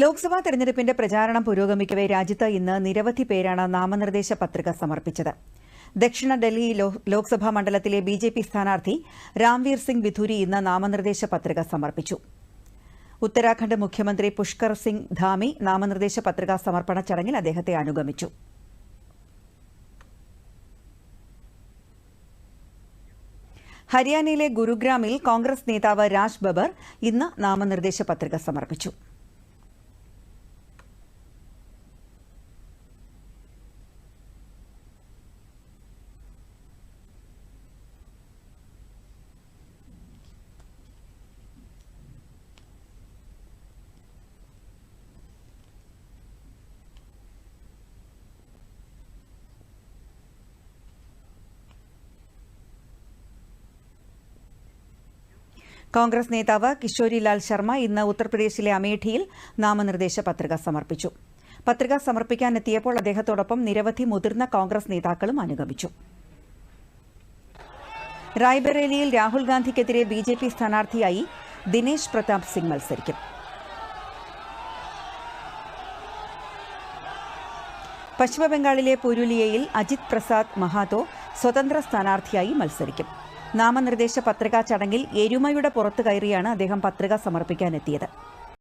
ലോക്സഭാ തെരഞ്ഞെടുപ്പിന്റെ പ്രചാരണം പുരോഗമിക്കവെ രാജ്യത്ത് ഇന്ന് നിരവധി പേരാണ് നാമനിർദ്ദേശ പത്രിക സമർപ്പിച്ചത്. ദക്ഷിണ ഡൽഹി ലോക്സഭാ മണ്ഡലത്തിലെ ബി ജെ പി സ്ഥാനാർത്ഥി രാംവീർ സിംഗ് ബിധൂരി ഇന്ന് നാമനിർദ്ദേശ പത്രിക സമർപ്പിച്ചു. ഉത്തരാഖണ്ഡ് മുഖ്യമന്ത്രി പുഷ്കർ സിംഗ് ധാമി നാമനിർദ്ദേശ പത്രിക സമർപ്പണ ചടങ്ങിൽ അദ്ദേഹത്തെ അനുഗമിച്ചു. ഹരിയാനയിലെ ഗുരുഗ്രാമിൽ കോൺഗ്രസ് നേതാവ് രാജ് ബബർ ഇന്ന് നാമനിർദ്ദേശ പത്രിക സമർപ്പിച്ചു. കോൺഗ്രസ് നേതാവ് കിഷോരിലാൽ ശർമ്മ ഇന്ന് ഉത്തർപ്രദേശിലെ അമേഠിയിൽ നാമനിർദ്ദേശ പത്രിക സമർപ്പിച്ചു. പത്രിക സമർപ്പിക്കാനെത്തിയപ്പോൾ അദ്ദേഹത്തോടൊപ്പം നിരവധി മുതിർന്ന കോൺഗ്രസ് നേതാക്കളും അനുഗമിച്ചു. റായ്ബറേലിയിൽ രാഹുൽ ഗാന്ധിക്കെതിരെ ബി ജെ പി സ്ഥാനാർത്ഥിയായി ദിനേശ് പ്രതാപ് സിംഗ് മത്സരിക്കും. പശ്ചിമബംഗാളിലെ പുരുലിയയിൽ അജിത് പ്രസാദ് മഹാതോ സ്വതന്ത്ര സ്ഥാനാർത്ഥിയായി മത്സരിക്കും. നാമനിർദ്ദേശ പത്രികാ ചടങ്ങിൽ എരുമയുടെ പുറത്തു കയറിയാണ് അദ്ദേഹം പത്രിക സമർപ്പിക്കാനെത്തിയത്